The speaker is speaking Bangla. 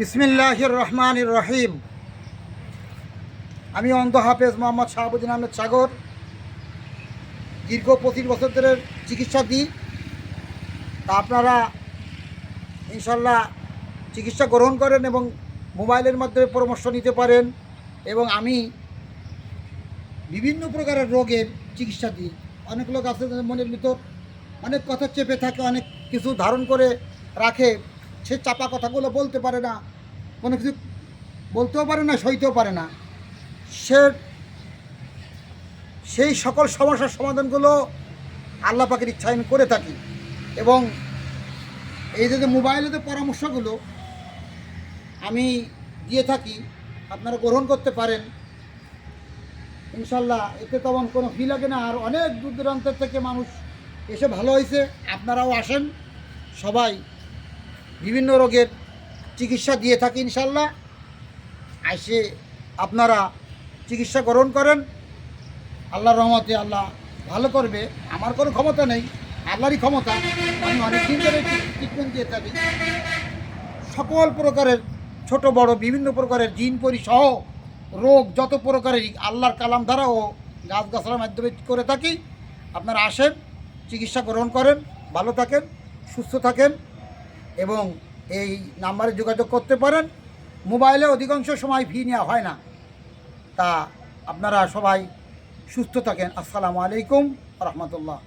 বিসমিল্লাহির রহমানির রহিম। আমি অন্ধ হাফেজ মোহাম্মদ শাহাবুদ্দিন আহমেদ সাগর, দীর্ঘ পঁচিশ বছর ধরে চিকিৎসা দিই তা আপনারা ইনশাল্লাহ চিকিৎসা গ্রহণ করেন এবং মোবাইলের মাধ্যমে পরামর্শ নিতে পারেন এবং আমি বিভিন্ন প্রকারের রোগের চিকিৎসা দিই অনেক লোক আছে মনের ভিতর অনেক কথা চেপে থাকে, অনেক কিছু ধারণ করে রাখে। সে চাপা কথাগুলো বলতে পারে না। কোনো কিছু বলতেও পারে না, সইতেও পারে না। সে, সেই সকল সমস্যার সমাধানগুলো আল্লাহ ইচ্ছায় আমি করে থাকি। এবং এই যে যে মোবাইলে যে পরামর্শগুলো আমি দিয়ে থাকি, আপনারা গ্রহণ করতে পারেন। ইনশাল্লাহ এতে তেমন কোনো ফি লাগে না। আর অনেক দূর দূরান্তের থেকে মানুষ এসে ভালো হয়েছে। আপনারাও আসেন। সবাই বিভিন্ন রোগের চিকিৎসা দিয়ে থাকি ইনশাল্লাহ। এসে আপনারা চিকিৎসা গ্রহণ করেন। আল্লাহর রহমতে আল্লাহ ভালো করবে। আমার কোনো ক্ষমতা নেই, আল্লাহরই ক্ষমতা। আমি অনেক দিন ধরে ট্রিটমেন্ট দিয়ে থাকি। সকল প্রকারের ছোট, বড়, বিভিন্ন প্রকারের জিন পরিসহ রোগ যত প্রকারের আল্লাহর কালাম দ্বারা ও গাছগাছালার মাধ্যমে করে থাকি। আপনারা আসেন, চিকিৎসা গ্রহণ করেন, ভালো থাকেন, সুস্থ থাকেন এবং এই নাম্বারে যোগাযোগ করতে পারেন। মোবাইলে অধিকাংশ সময় ফি নেওয়া হয় না। তা আপনারা সবাই সুস্থ থাকেন। আসসালামু আলাইকুম রহমতুল্লাহ।